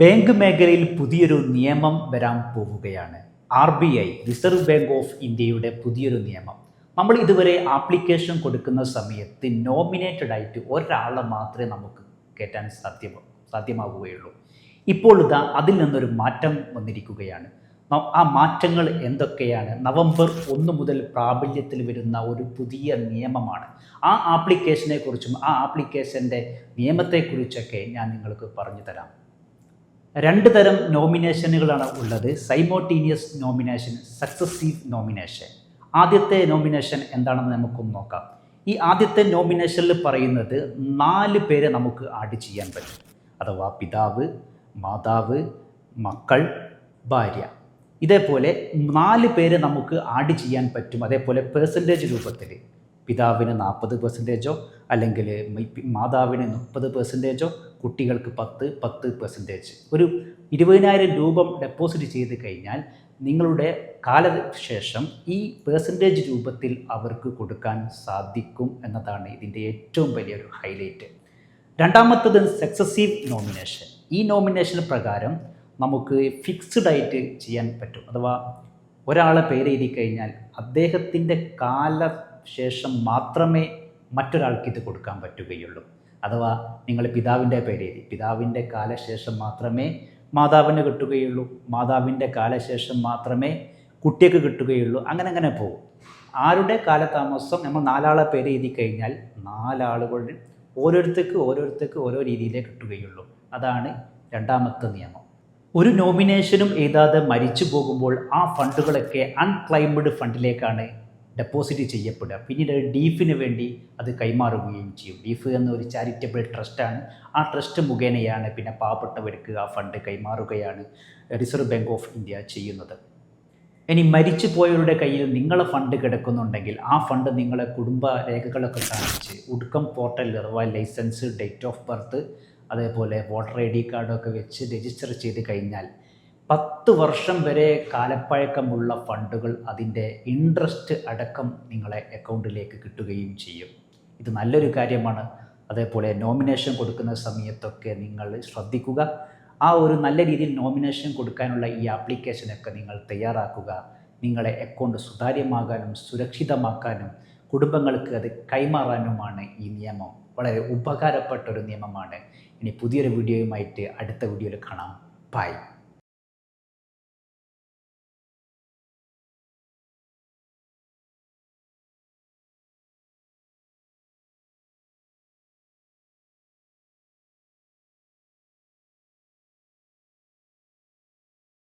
Bank മേഖലയിൽ പുതിയൊരു നിയമം വരാൻ പോവുകയാണ്. R B I Reserve Bank of ഇന്ത്യയുടെ പുതിയൊരു നിയമം. നമ്മൾ ഇതുവരെ ആപ്ലിക്കേഷൻ കൊടുക്കുന്ന സമയത്ത് നോമിനേറ്റഡ് ആയിട്ട് ഒരാളെ മാത്രമേ നമുക്ക് കയറ്റാൻ സാധ്യമ സാധ്യമാവുകയുള്ളൂ. ഇപ്പോൾ ഇതാ അതിൽ നിന്നൊരു മാറ്റം വന്നിരിക്കുകയാണ്. ആ മാറ്റങ്ങൾ എന്തൊക്കെയാണ്? നവംബർ ഒന്ന് മുതൽ പ്രാബല്യത്തിൽ വരുന്ന ഒരു പുതിയ നിയമമാണ്. ആ ആപ്ലിക്കേഷനെ കുറിച്ചും ആ ആപ്ലിക്കേഷന്റെ നിയമത്തെക്കുറിച്ചൊക്കെ ഞാൻ നിങ്ങൾക്ക് പറഞ്ഞു തരാം. രണ്ട് തരം നോമിനേഷനുകളാണ് ഉള്ളത്. സൈമോട്ടീനിയസ് നോമിനേഷൻ സക്സസീവ് നോമിനേഷൻ ആദ്യത്തെ നോമിനേഷൻ എന്താണെന്ന് നമുക്കൊന്ന് നോക്കാം. ഈ ആദ്യത്തെ നോമിനേഷനിൽ പറയുന്നത് നാല് പേരെ നമുക്ക് ആഡ് ചെയ്യാൻ പറ്റും. അഥവാ പിതാവ് മാതാവ് മക്കൾ ഭാര്യ. ഇതേപോലെ നാല് പേരെ നമുക്ക് ആഡ് ചെയ്യാൻ പറ്റും. അതേപോലെ പേഴ്സന്റേജ് രൂപത്തിൽ പിതാവിന് നാൽപ്പത് പെർസെന്റേജോ അല്ലെങ്കിൽ മാതാവിന് മുപ്പത് പെർസെന്റേജോ കുട്ടികൾക്ക് പത്ത് പത്ത് പെർസെന്റേജ് ഒരു ഇരുപതിനായിരം രൂപ ഡെപ്പോസിറ്റ് ചെയ്ത് കഴിഞ്ഞാൽ നിങ്ങളുടെ കാലശേഷം ഈ പേഴ്സന്റേജ് രൂപത്തിൽ അവർക്ക് കൊടുക്കാൻ സാധിക്കും എന്നതാണ് ഇതിന്റെ ഏറ്റവും വലിയൊരു ഹൈലൈറ്റ് രണ്ടാമത്തത് സക്സസീവ് നോമിനേഷൻ ഈ നോമിനേഷൻ പ്രകാരം നമുക്ക് ഫിക്സ്ഡ് ആയിട്ട് ചെയ്യാൻ പറ്റും. അഥവാ ഒരാളെ പേര് കഴിഞ്ഞാൽ അദ്ദേഹത്തിന്റെ കാലശേഷം മാത്രമേ മറ്റൊരാൾക്ക് ഇത് കൊടുക്കാൻ പറ്റുകയുള്ളൂ. അഥവാ നിങ്ങൾ പിതാവിന്റെ പേരെഴുതി പിതാവിന്റെ കാലശേഷം മാത്രമേ മാതാവിന് കിട്ടുകയുള്ളൂ. മാതാവിന്റെ കാലശേഷം മാത്രമേ കുട്ടിക്ക് കിട്ടുകയുള്ളൂ. അങ്ങനെ അങ്ങനെ പോകും. ആരുടെ കാലതാമസം? നമ്മൾ നാലാളെ പേര് എഴുതി കഴിഞ്ഞാൽ നാലാളുകളുടെ ഓരോരുത്തർക്ക് ഓരോരുത്തർക്ക് ഓരോ രീതിയിലേ കിട്ടുകയുള്ളൂ. അതാണ് രണ്ടാമത്തെ നിയമം. ഒരു നോമിനേഷനും എഴുതാതെ മരിച്ചു പോകുമ്പോൾ ആ ഫണ്ടുകളൊക്കെ അൺക്ലൈംഡ് ഫണ്ടിലേക്കാണ് ഡെപ്പോസിറ്റ് ചെയ്യപ്പെടുക. പിന്നീട് ഡീഫിന് വേണ്ടി അത് കൈമാറുകയും ചെയ്യും. ഡീഫ് എന്ന ഒരു ചാരിറ്റബിൾ ട്രസ്റ്റാണ് ആ ട്രസ്റ്റ് മുഖേനയാണ് പിന്നെ പാവപ്പെട്ടവർക്ക് ആ ഫണ്ട് കൈമാറുകയാണ് റിസർവ് ബാങ്ക് ഓഫ് ഇന്ത്യ ചെയ്യുന്നത്. ഇനി മരിച്ചു പോയവരുടെ കയ്യിൽ നിങ്ങളെ ഫണ്ട് കിടക്കുന്നുണ്ടെങ്കിൽ ആ ഫണ്ട് നിങ്ങളെ കുടുംബ രേഖകളൊക്കെ കാണിച്ച് ഉടുക്കം പോർട്ടലിൽ അഥവാ ലൈസൻസ് ഡേറ്റ് ഓഫ് ബർത്ത് അതേപോലെ വോട്ടർ ഐ ഡി കാർഡൊക്കെ വെച്ച് രജിസ്റ്റർ ചെയ്ത് കഴിഞ്ഞാൽ പത്ത് വർഷം വരെ കാലപ്പഴക്കമുള്ള ഫണ്ടുകൾ അതിന്റെ ഇൻട്രസ്റ്റ് അടക്കം നിങ്ങളെ അക്കൗണ്ടിലേക്ക് കിട്ടുകയും ചെയ്യും. ഇത് നല്ലൊരു കാര്യമാണ്. അതേപോലെ നോമിനേഷൻ കൊടുക്കുന്ന സമയത്തൊക്കെ നിങ്ങൾ ശ്രദ്ധിക്കുക. ആ ഒരു നല്ല രീതിയിൽ നോമിനേഷൻ കൊടുക്കാനുള്ള ഈ ആപ്ലിക്കേഷനൊക്കെ നിങ്ങൾ തയ്യാറാക്കുക. നിങ്ങളെ അക്കൗണ്ട് സുതാര്യമാകാനും സുരക്ഷിതമാക്കാനും കുടുംബങ്ങൾക്ക് അത് കൈമാറാനുമാണ് ഈ നിയമം. വളരെ ഉപകാരപ്പെട്ട ഒരു നിയമമാണ്. ഇനി പുതിയൊരു വീഡിയോയുമായിട്ട് അടുത്ത വീഡിയോയിൽ കാണാം. ബൈ